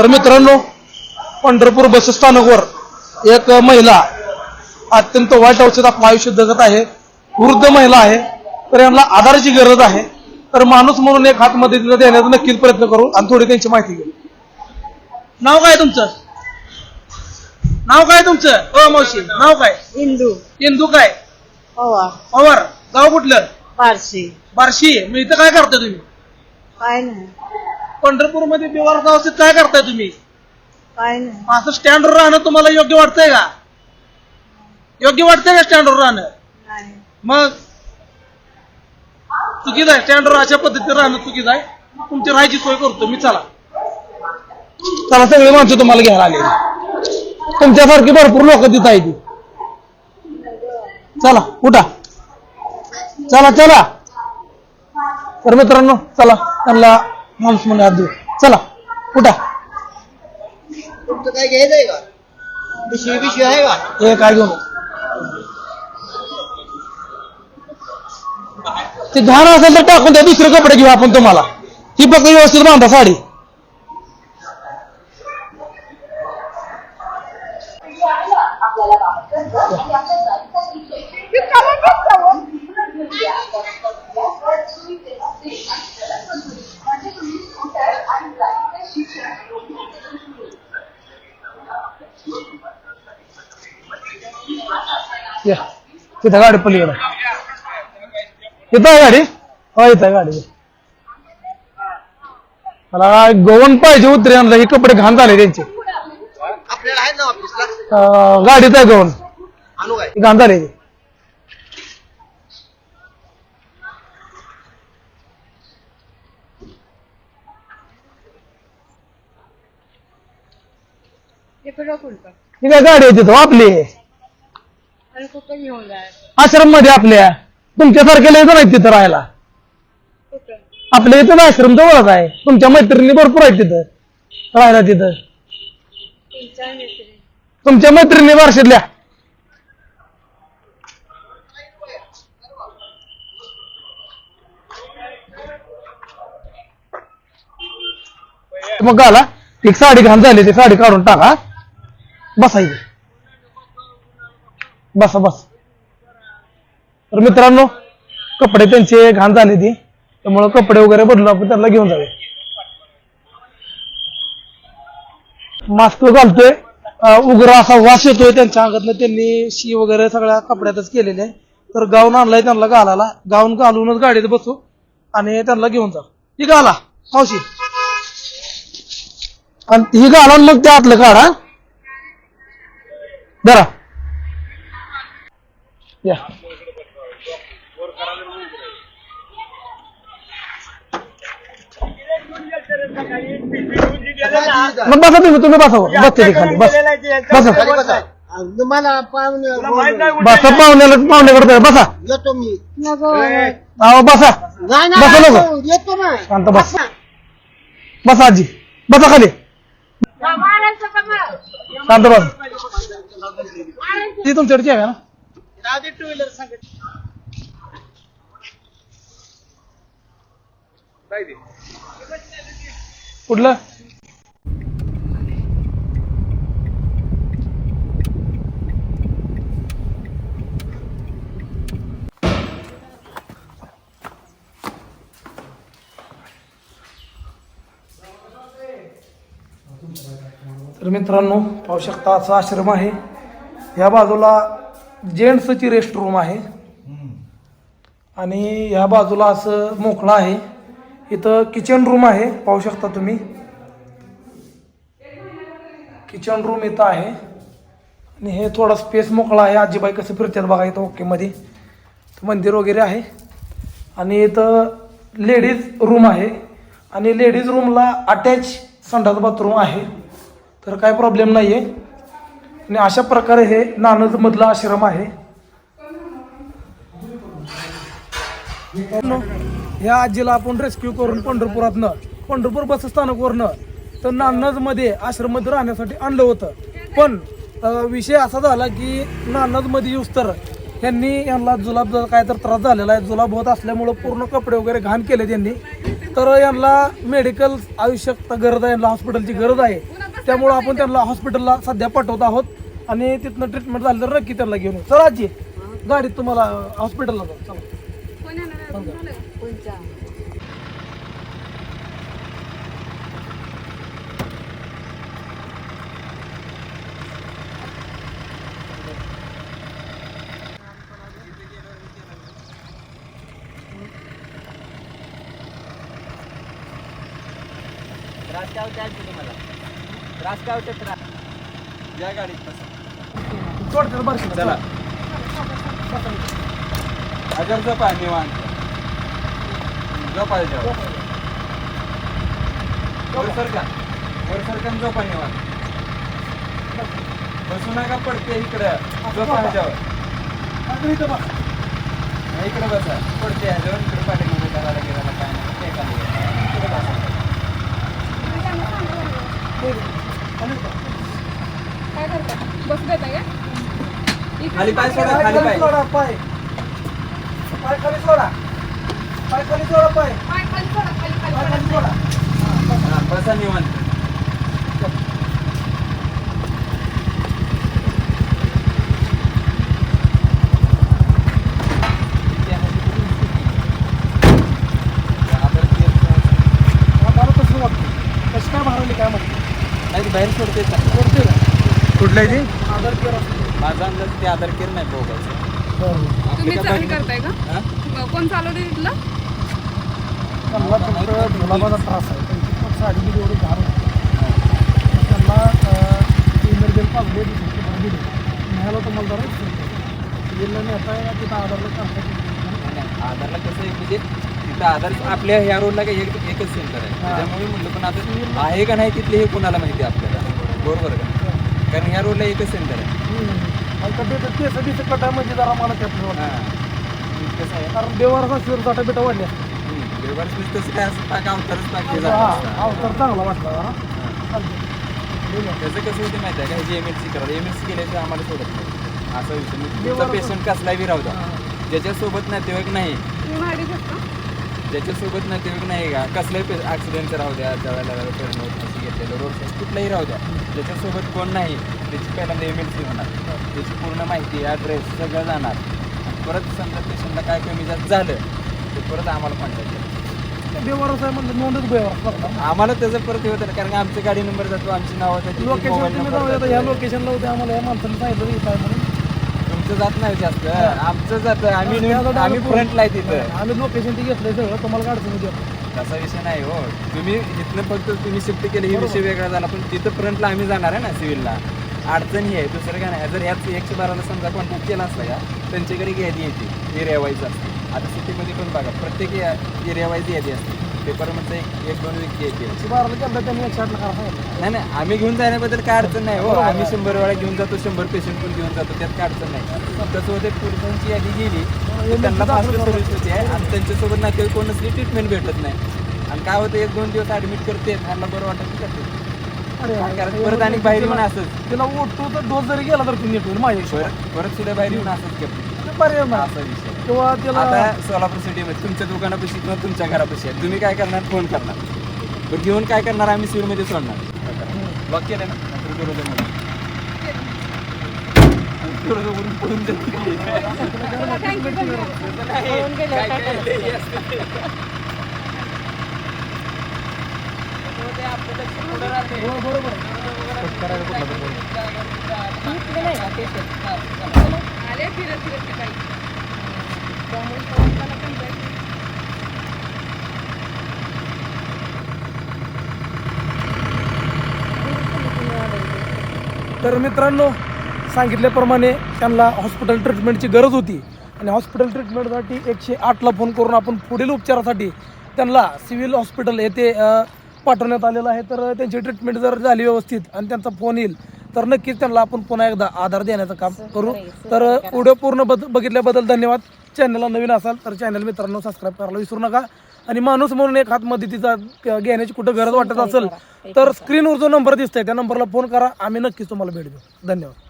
तर मित्रांनो पंढरपूर बस स्थानकवर एक महिला अत्यंत वाईट अवस्थेत आपलं आयुष्य जगत आहे. वृद्ध महिला आहे. तर यांना आधाराची गरज आहे. तर माणूस म्हणून एक हात मदतीला देण्याचा नक्कीच प्रयत्न करू आणि थोडी त्यांची माहिती घेऊ नाव काय तुमचं? नाव काय तुमचं? ओ मावशी नाव काय? हिंदू इंदू काय? पवा पवार. गाव कुठलं? पारशी बार्शी. मग इथं काय करता तुम्ही? काय नाही. पंढरपूरमध्ये बेवारस अवस्थेत काय करताय तुम्ही? काय नाही. असं स्टँडवर राहणं तुम्हाला योग्य वाटतंय का? योग्य वाटतंय का स्टँडवर राहणं? नाही. मग चुकीचं आहे. स्टँडवर अशा पद्धतीने राहणं चुकीचं आहे. तुमची राहायची सोय करतो मी. चला. चला सगळे माणसं तुम्हाला घ्यायला आले तुमच्यासारखी भरपूर लोक तिथं आहे ती चला उठा. चला चला. तर मित्रांनो चला त्यांना माणूस म्हणून हात देऊ. चला तुमचं काय घ्यायचंय का? पिशवी पिशवी आहे का? हे काय घेऊन ते घाण असेल तर टाकून द्या दुसरे कपडे घेऊ आपण तुम्हाला. ही फक्त व्यवस्थित बांधा साडी. या तिथं गाडी पलीकडे येत आहे गाडी? हो येत आहे गाडी. मला गोवन पाहिजे उतरे आणलं हे कपडे घाण झाले त्यांचे. आपल्याला आहेत ना ऑफिसला? अं, गाडीत आहे गोवन आणू काय? घाण झाले. ते ही काय गाडी आहे तिथं? आपली. आश्रममध्ये आपल्या. तुमच्यासारख्याला येतं नाही तिथं राहायला. आपल्या इथं आश्रम जवळच आहे. तुमच्या मैत्रिणी भरपूर आहेत तिथं. राहायला तिथं. तुमच्या मैत्रीण? तुमच्या मैत्रिणी वर्षातल्या मग आला. एक साडी घाण झाली ती साडी काढून टाका. बसायचं बसा बस. तर मित्रांनो कपडे त्यांचे घाण झाले ती. त्यामुळं कपडे वगैरे बदलून आपण त्यांना घेऊन जाऊया. मास्क घालतोय. उग्र असा वास येतोय त्यांच्या अंगातनं. त्यांनी शी वगैरे सगळ्या कपड्यातच केलेले तर गाऊन आणलाय त्यांना घालायला. गाऊन घालूनच गाडीत बसू आणि त्यांना घेऊन जा ही घाला मावशी. आणि ही घाला मग त्या आतलं काढा. जरा या मग बसा तुम्ही तुम्ही बसा वर. बसते ती खाली बस बसा खाली बसा. तुम्हाला पाहुणे बसा पाहुण्याला पाहुण्याकडे जा. बसा येतो मी नको अहो बसा नाही बसा नाही लोकं. येतो ना शांत बस बसा आजी बसा खाली शांत बस ती तुमच्याकडची आहे ना टू व्हीलर सांगत कुठलं? तर मित्रांनो पाहू शकता असा आश्रम आहे. या बाजूला जेंट्सची रेस्ट रूम आहे. आणि या बाजूला असं मोकळं आहे. इथं किचन रूम आहे. पाहू शकता तुम्ही. किचन रूम इथं आहे. आणि हे थोडा स्पेस मोकळा आहे. आजीबाई कसं फिरतात बघा इथं ओकेमध्ये मंदिर वगैरे आहे. आणि इथं लेडीज रूम आहे. आणि लेडीज रूमला अटॅच संडास बाथरूम आहे. तर काय प्रॉब्लेम नाही आहे आणि अशा प्रकारे हे नानदमधलं आश्रम आहे. ह्या आजीला आपण रेस्क्यू करून पंढरपुरातनं पंढरपूर बस स्थानकवरनं तर नानजमध्ये आश्रममध्ये राहण्यासाठी आणलं होतं. पण विषय असा झाला की नानजमध्ये येऊस तर यांनी यांना जुलाब काय तर त्रास झालेला आहे. जुलाब होत असल्यामुळं पूर्ण कपडे वगैरे घाण केले त्यांनी तर यांना मेडिकल आवश्यकता गरज आहे यांना हॉस्पिटलची गरज आहे. त्यामुळं आपण त्यांना हॉस्पिटलला सध्या पाठवत आहोत. आणि तिथनं ट्रीटमेंट झाली तर नक्की त्यांना घेऊन येऊ चला आजी गाडीत तुम्हाला हॉस्पिटलला जाऊ. चला. त्रास काय होते तुम्हाला? त्रास काय होते त्रास या गाडीत बरं चला. अगर झोपा निवांत. झोपा जेव्हा वर सरका वर सरका आणि झोपा निवांत. बसू नका पडते इकडं. बघ इकडे बसा. पडते ह्याच्यावर. इकडे पाठीमध्ये करायला गेला काय नाही. ते. इकडे बसा. काय करता? बस देता का खाली पाय सोडा खाली पाय. सोडा पाय. पाय खाली सोडा. पाय खाली सोडा पाय. पाय खाली सोडा खाली खाली पाय खाली सोडा. हा, बसा निवांत. मला तसं वाटतं. कशी काय मारवली काय म्हणते नाही बाहेर सोडते. सोडते का कुठलं ते? आधार केअर असतो माझा अंदाज ते आधार केअर नाही बघायचं तुम्ही चालू करताय का? हा? कोण चालवते तिथलं त्यांना फक्त गुलाबाचा त्रास आहे. त्यांची पण साडी एवढी घाण होती. त्यांना इमर्जन्सी दिली. जरा नेता आहे तिथं आधारला नाही, नाही. आधारला कसं आहे म्हणजे तिथं आधार आपल्या ह्या रोडला काही एक एकच सेंटर आहे हा. त्याच्यामुळे म्हणलं पण आता आहे का नाही तिथले हे कोणाला माहिती आहे आपल्याला? बरोबर का? कारण ह्या रोडला एकच सेंटर आहे. आणि कधी कटा म्हणजे जरा मला हा. कसं आहे? कारण शिरसाटा बिटा वाढल्या हम्म. व्यवहार स्विच तसं काय असं टाका अवतारच टाकले हा जातात अवतार चांगला वाटला जरा. चालतंय. ठीक आहे. त्याचं कसं होते माहिती आहे का? हे एम एल सी करा एम एल सी केल्याशिवाय आम्हाला सोडत नाही. असा विषय तुमचा पेशंट कसलाही राहू द्या. ज्याच्यासोबत नातेवाईक नाही ज्याच्यासोबत नातेवाईक नाही का कसलाही पे ॲक्सिडेंटचं राहू द्या जवळला घेतलेलं रोड कुठलाही राहू द्या. ज्याच्यासोबत कोण नाही त्याची पहिल्यांदा एम एल सी होणार. त्याची पूर्ण माहिती ॲड्रेस सगळं जाणार. परत समजा पेशंटला काय कमी जास्त झालं ते परत आम्हाला कॉन्टॅक्ट म्हणजे नोंदच आम्हाला त्याचं परत हे होतं कारण आमची गाडी नंबर जातो आमची नावं लोकेशन. ह्या लोकेशनला होते आम्हाला या माणसाने सांगितलं तुमचं जात नाही जास्त. आमचं जातं आम्ही आम्ही फ्रंटला आहे तिथं. आम्ही लोकेशन ते घेतलंय सगळं तुम्हाला अडचणी देतो. तसा विषय नाही हो. तुम्ही इथनं फक्त तुम्ही शिफ्ट केले हे विषय वेगळा झाला पण तिथं फ्रंटला आम्ही जाणार आहे ना सिव्हिलला. अडचण ही आहे दुसरं काय नाही. जर ह्याच एकशे बाराला समजा कॉन्टॅक्ट केला असता का त्यांच्याकडे यादी येते एरिया वाईज असते. आता सिटीमध्ये पण बघा प्रत्येक एरिया वाईज यादी असते. पेपरमध्ये एक एक दोन व्यक्ती येते एकशे बाराला केलं त्यांनी एकशे आठला करा सांगितलं नाही नाही आम्ही घेऊन जाण्याबद्दल काय अडचण नाही. हो आम्ही शंभर वेळा घेऊन जातो शंभर पेशंट पण घेऊन जातो त्यात काय अडचण नाही. कसं होते पोलिसांची यादी गेली तर त्यांना फास्ट सर्व्हिस होते. आणि त्यांच्यासोबत नातेवाईक कोण नसली ट्रीटमेंट भेटत नाही. आणि काय होतं एक दोन दिवस ऍडमिट करते त्यांना बरं वाटत नाही करते अरे? परत आणि बाहेर येऊन असंच. तिला ओटू तर डोस जरी गेला तर ती नीट होईल माझ्या परत सुद्धा बाहेर येऊन असंच करते. नाही. असा विषय किंवा त्याला आता सोलापूर सिटीमध्ये तुमच्या दुकानापाशी किंवा तुमच्या घरापाशी आहे. तुम्ही काय करणार? फोन करणार. घेऊन काय करणार? आम्ही सिव्हिलमध्ये सोडणार. ना? नाहीतर म्हणून. पळून. थँक्यू नाही, काय काय लई असते. त्याच्यामध्ये आपलं लक्ष पुढं राहते. बरोबर आहे. आले फिरत फिरत ते काही त्यामुळे प्रवासाला पण जायचं. तर मित्रांनो सांगितल्याप्रमाणे त्यांना हॉस्पिटल ट्रीटमेंटची गरज होती आणि हॉस्पिटल ट्रीटमेंटसाठी एकशे आठला फोन करून आपण पुढील उपचारासाठी त्यांना सिव्हिल हॉस्पिटल येथे अ, पाठवण्यात आलेलं आहे. तर त्यांची ट्रीटमेंट जर झाली व्यवस्थित आणि त्यांचा फोन येईल तर नक्कीच त्यांना आपण पुन्हा एकदा आधार देण्याचं काम करू. तर व्हिडिओ पूर्ण बद बघितल्याबद्दल धन्यवाद. चॅनलला नवीन असाल तर चॅनल मित्रांनो सबस्क्राईब करायला विसरू नका. आणि माणूस म्हणून एक हात मदतीचा घेण्याची कुठं गरज वाटत असेल तर स्क्रीनवर जो नंबर दिसतोय त्या नंबरला फोन करा. आम्ही नक्कीच तुम्हाला भेट देऊ. धन्यवाद.